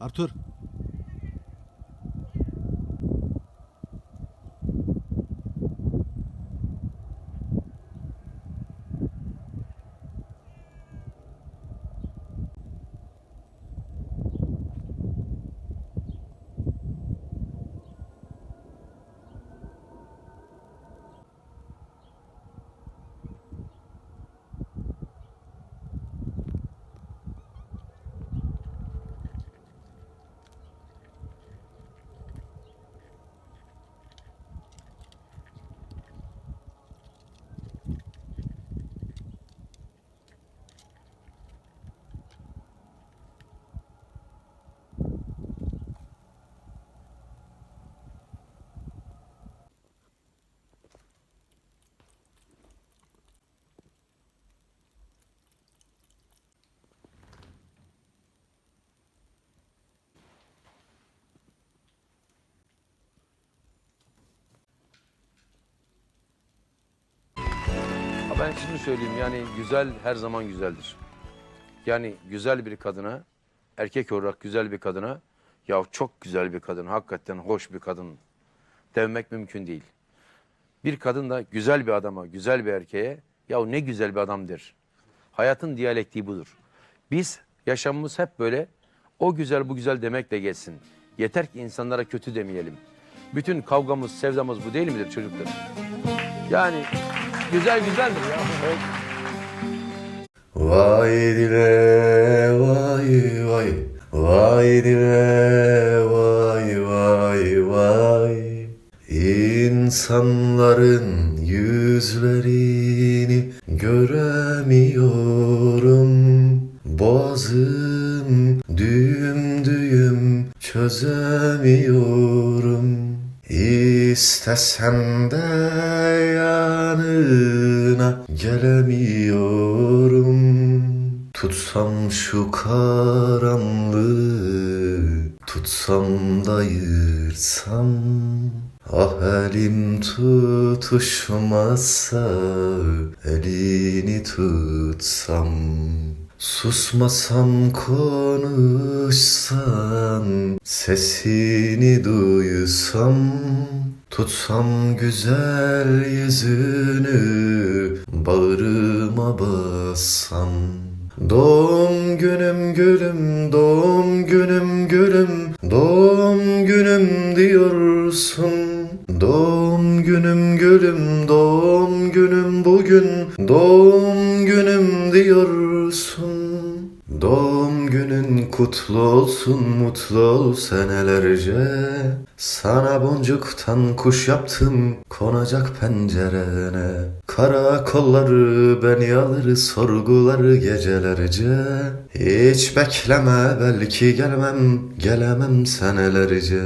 Artur. Ben şunu söyleyeyim yani güzel her zaman güzeldir. Yani güzel bir kadına, erkek olarak güzel bir kadına, ya çok güzel bir kadın, hakikaten hoş bir kadın demek mümkün değil. Bir kadın da güzel bir adama, güzel bir erkeğe, ya ne güzel bir adam der. Hayatın diyalektiği budur. Biz yaşamımız hep böyle o güzel bu güzel demekle geçsin. Yeter ki insanlara kötü demeyelim. Bütün kavgamız, sevdamız bu değil midir çocuklar? Yani güzel güzeldir ya. Vay dile vay vay. Vay dile vay vay vay. İnsanların yüzlerini göremiyorum. Boğazım düğüm düğüm çözemiyorum İstesem de yanına gelemiyorum. Tutsam şu karanlığı Tutsam da yırtsam Ah elim tutuşmazsa Elini tutsam. Susmasam konuşsan Sesini duysam Tutsam güzel yüzünü Bağrıma bassam Doğum günüm gülüm, doğum günüm gülüm, doğum günüm diyorsun. Doğum günüm gülüm, doğum günüm bugün, doğum günüm diyorsun. Doğum günün kutlu olsun, mutlu ol senelerce. Sana boncuktan kuş yaptım, konacak pencerene. Karakolları beni alır, sorguları gecelerce. Hiç bekleme, belki gelmem, gelemem senelerce.